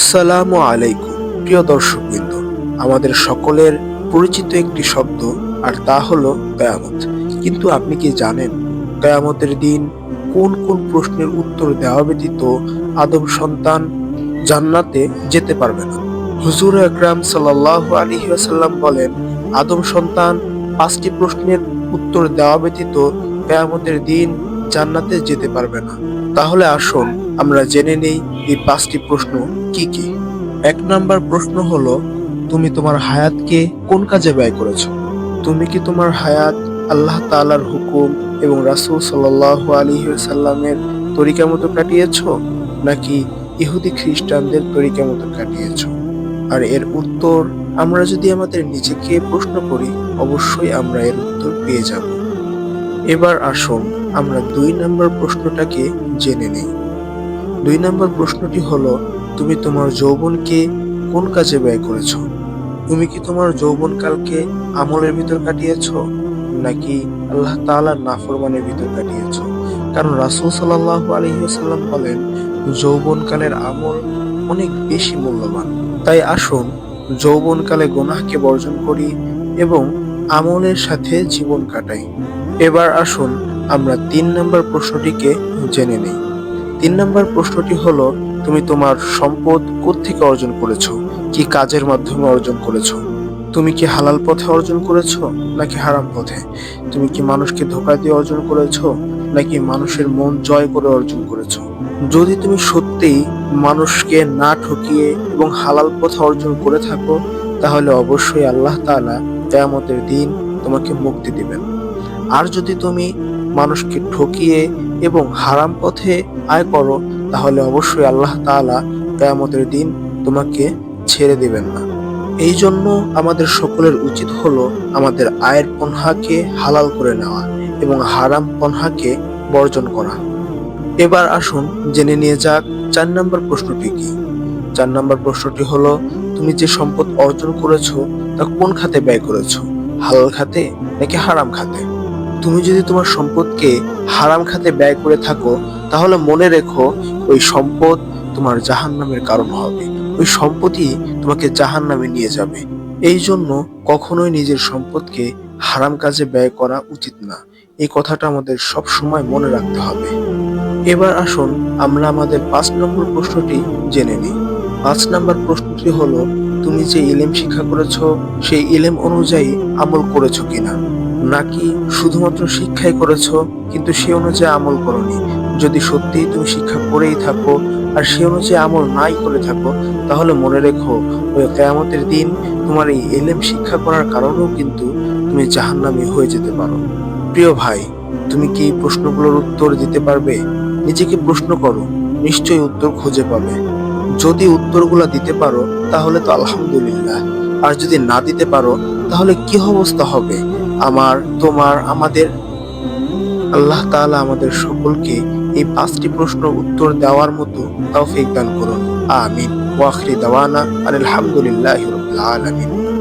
আসসালামু আলাইকুম, প্রিয় দর্শক দর্শকবৃন্দ। আমাদের সকলের পরিচিত একটি শব্দ, আর তা হলো কেয়ামত। কিন্তু আপনি কি জানেন, কেয়ামতের দিন কোন কোন প্রশ্নের উত্তর দেওয়া ব্যতীত আদম সন্তান জান্নাতে যেতে পারবে না? হুজুর আকরাম সাল্লাহ আলী আসাল্লাম বলেন আদম সন্তান পাঁচটি প্রশ্নের উত্তর দেওয়া ব্যতীত কেয়ামতের দিন জান্নাতে যেতে পারবে না। তাহলে আসুন আমরা জেনে নেই এই পাঁচটি প্রশ্ন কি কি। এক নাম্বার প্রশ্ন হলো, তুমি তোমার হায়াতকে কোন কাজে ব্যয় করেছ? তুমি কি তোমার হায়াত আল্লাহ তাআলার হুকুম এবং রাসূল সাল্লাল্লাহু আলাইহি সাল্লামের তরিকা মতো কাটিয়েছো, নাকি ইহুদি খ্রিস্টানদের তরিকা মতো কাটিয়েছ? আর এর উত্তর, আমরা যদি আমাদের নিজেকে প্রশ্ন করি, অবশ্যই আমরা এর উত্তর পেয়ে যাব। এবার আসুন আমরা দুই নম্বর প্রশ্নটাকে জেনে নিই। দুই নম্বর প্রশ্নটি হলো, তুমি তোমার যৌবনকে কোন কাজে ব্যয় করেছ? তুমি কি তোমার যৌবনকালকে আমলের ভিতর কাটিয়েছ, নাকি আল্লাহ তাআলার নাফরমানের ভিতর কাটিয়েছ? কারণ রাসূল সাল্লাল্লাহু আলাইহি ওয়াসাল্লাম বলেন যৌবনকালের আমল অনেক বেশি মূল্যবান। তাই আসুন যৌবনকালে গোনাহকে বর্জন করি এবং আমলের সাথে জীবন কাটাই। এবার আসুন, আমরা তিন নম্বর প্রশ্নটিকে জেনে নিই। তিন নম্বর প্রশ্নটি হলো, তুমি তোমার সম্পদ কোত্থেকে অর্জন করেছ? কি কাজের মাধ্যমে অর্জন করেছ? তুমি কি হালাল পথে অর্জন করেছ, নাকি হারাম পথে? তুমি কি মানুষকে ধোকা দিয়ে অর্জন করেছ, নাকি মানুষের মন জয় করে অর্জন করেছ? যদি তুমি সত্যিই মানুষকে না ঠকিয়ে এবং হালাল পথে অর্জন করে থাকো, তাহলে অবশ্যই আল্লাহ তাআলা কেয়ামতের দিন তোমাকে মুক্তি দিবেন। আর যদি তুমি মানুষকে ঠকিয়ে এবং হারাম পথে আয় করো, তাহলে অবশ্যই আল্লাহ তাআলা কেয়ামতের দিন তোমাকে ছেড়ে দেবেন না। এই জন্য আমাদের সকলের উচিত হলো আমাদের আয়ের পন্হাকে হালাল করে নেওয়া এবং হারাম পন্হাকে বর্জন করা। এবার আসুন জেনে নিয়ে যাক চার নম্বর প্রশ্নটি কি? চার নম্বর প্রশ্নটি হলো, তুমি যে সম্পদ অর্জন করেছ, তা কোন খাতে ব্যয় করেছ? হালাল খাতে নাকি হারাম খাতে? তুমি যদি তোমার সম্পদকে হারাম খাতে ব্যয় করে থাকো, তাহলে মনে রেখো, ওই সম্পদ তোমার জাহান্নামের কারণ হবে। ওই সম্পদই তোমাকে জাহান্নামে নিয়ে যাবে। এই জন্য কখনোই নিজের সম্পদকে হারাম কাজে ব্যয় করা উচিত না। এই কথাটা আমাদের সব সময় মনে রাখতে হবে। এবার আসুন, আমরা আমাদের পাঁচ নম্বর প্রশ্নটি জেনে নিই। পাঁচ নম্বর প্রশ্নটি হলো, তুমি যে ইলেম শিক্ষা করেছ, সেই ইলেম অনুযায়ী আমল করেছ কিনা? নাকি শুধুমাত্র শিক্ষাই করেছ, কিন্তু সে অনুযায়ী আমল করনি। যদি সত্যিই তুমি শিক্ষা করেই থাকো, আর সে অনুযায়ী আমল নাই করে থাকো, তাহলে মনে রেখো, ওই কেয়ামতের দিন তোমার এই এলেম শিক্ষা করার কারণেও কিন্তু তুমি জাহান্নামী হয়ে যেতে পারো। প্রিয় ভাই, তুমি কি এই প্রশ্নগুলোর উত্তর দিতে পারবে? নিজেকে প্রশ্ন করো, নিশ্চয়ই উত্তর খুঁজে পাবে। যদি উত্তরগুলো দিতে পারো, তাহলে তো আলহামদুলিল্লাহ। আর যদি না দিতে পারো, তাহলে কি অবস্থা হবে? আমার, তোমার, আমাদের। আল্লাহ তাআলা আমাদের সকলকে এই পাঁচটি প্রশ্ন উত্তর দেওয়ার মতো তৌফিক দান করুন। আমিন। ওয়াখরি দাওয়ানা আলহামদুলিল্লাহ আলামিন।